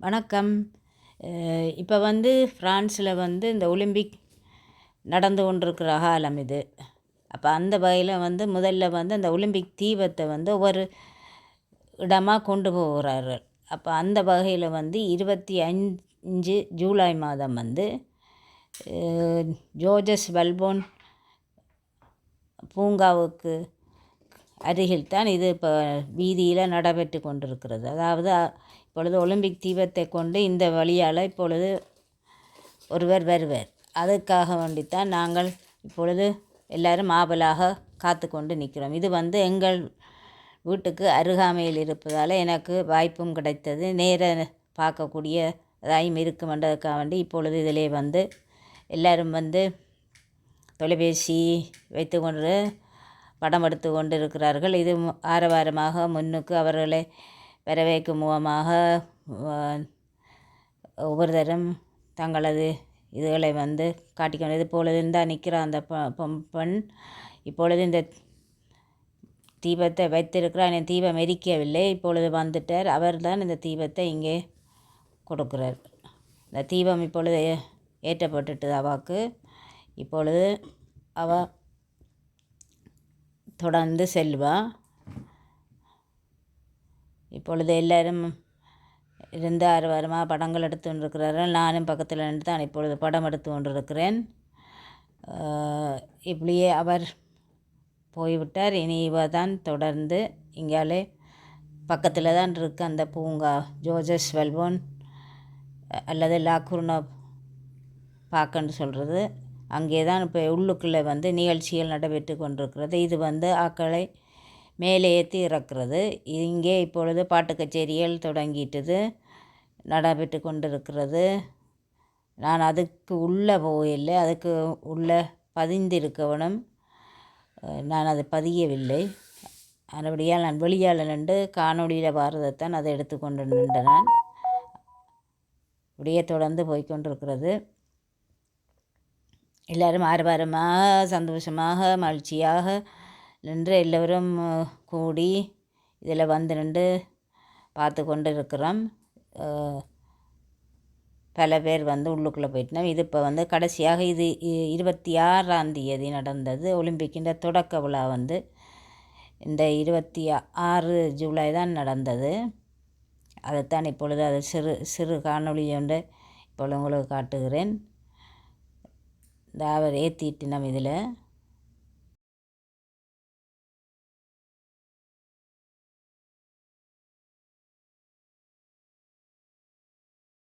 வணக்கம். இப்போ வந்து ஃப்ரான்ஸில் வந்து இந்த ஒலிம்பிக் நடந்து கொண்டிருக்கிற காலம் இது. அப்போ அந்த வகையில் வந்து முதல்ல வந்து அந்த ஒலிம்பிக் தீபத்தை வந்து ஒவ்வொரு இடமாக கொண்டு போகிறார்கள். அப்போ அந்த வகையில் வந்து இருபத்தி அஞ்சு ஜூலை மாதம் வந்து ஜோர்ஜஸ் வெல்போன் பூங்காவுக்கு அருகில் தான் இது இப்போ வீதியில் நடைபெற்று கொண்டிருக்கிறது. அதாவது இப்பொழுது ஒலிம்பிக் தீபத்தை கொண்டு இந்த வழியால் இப்பொழுது ஒருவர் வருவர். அதுக்காக வேண்டித்தான் நாங்கள் இப்பொழுது எல்லோரும் ஆவலாக காத்து கொண்டு நிற்கிறோம். இது வந்து எங்கள் வீட்டுக்கு அருகாமையில் இருப்பதால் எனக்கு வாய்ப்பும் கிடைத்தது. நேர பார்க்கக்கூடிய இதாயும் இருக்குமென்றதுக்காக வேண்டி இப்பொழுது இதிலே வந்து எல்லோரும் வந்து தொலைபேசி வைத்து கொண்டு படம் எடுத்து கொண்டிருக்கிறார்கள். இது ஆரவாரமாக முன்னுக்கு அவர்களை வரவேற்கும் முகமாக ஒவ்வொருத்தரும் தங்களது இதுகளை வந்து காட்டிக்கொண்டு இப்பொழுது பொழுது இருந்தால் நிற்கிற அந்த பெண் இப்பொழுது இந்த தீபத்தை வைத்திருக்கிறார். என் தீபம் எரிக்கவில்லை. இப்பொழுது வந்துட்டார். அவர் தான் இந்த தீபத்தை இங்கே கொடுக்குறார். இந்த தீபம் இப்பொழுது ஏற்றப்பட்டுட்டு அவாக்கு இப்பொழுது அவ தொடர்ந்து செல்வா. இப்பொழுது எல்லோரும் இருந்து ஆறு வாரமாக படங்கள் எடுத்து கொண்டிருக்கிறார்கள் நானும் பக்கத்தில் நின்று தான் இப்பொழுது படம் எடுத்து கொண்டிருக்கிறேன் இப்படியே அவர் போய்விட்டார். இனி இவ தான் தொடர்ந்து இங்காலே பக்கத்தில் தான் இருக்கு அந்த பூங்கா. ஜோஜஸ் வெல்போன் அல்லது லாக்குர்னா பார்க்கன்னு சொல்கிறது அங்கே தான் இப்போ உள்ளுக்குள்ளே வந்து நிகழ்ச்சிகள் நடைபெற்று கொண்டிருக்கிறது. இது வந்து ஆக்களை மேலே ஏற்றி இறக்கிறது. இங்கே இப்பொழுது பாட்டு கச்சேரிகள் தொடங்கிட்டது. நடைபெற்று கொண்டிருக்கிறது. நான் அதுக்கு உள்ளே போகவில்லை. அதுக்கு உள்ளே பதிந்திருக்கவனும் நான் அதை பதியவில்லை. அதுபடியால் நான் வெளியால் நின்று காணொலியில் பாரதத்தான் அதை எடுத்துக்கொண்டு நின்று நான் இப்படியே தொடர்ந்து போய்கொண்டிருக்கிறது எல்லோரும் ஆரவாரமாக சந்தோஷமாக மகிழ்ச்சியாக நின்று எல்லோரும் கூடி இதில் வந்து நின்று பார்த்து கொண்டு இருக்கிறோம். பல பேர் வந்து உள்ளுக்குள்ளே போயிட்டோம். இது இப்போ வந்து கடைசியாக இது இருபத்தி ஆறாம் தேதி நடந்தது. ஒலிம்பிக்கின்ற தொடக்க விழா வந்து இந்த இருபத்தி ஆறு ஜூலை தான் நடந்தது. அதைத்தான் இப்பொழுது அது சிறு சிறு காணொளி ஒன்று இப்பொழுது உங்களுக்கு காட்டுகிறேன். இந்த ஏற்றிட்டு நம்ம இதில்.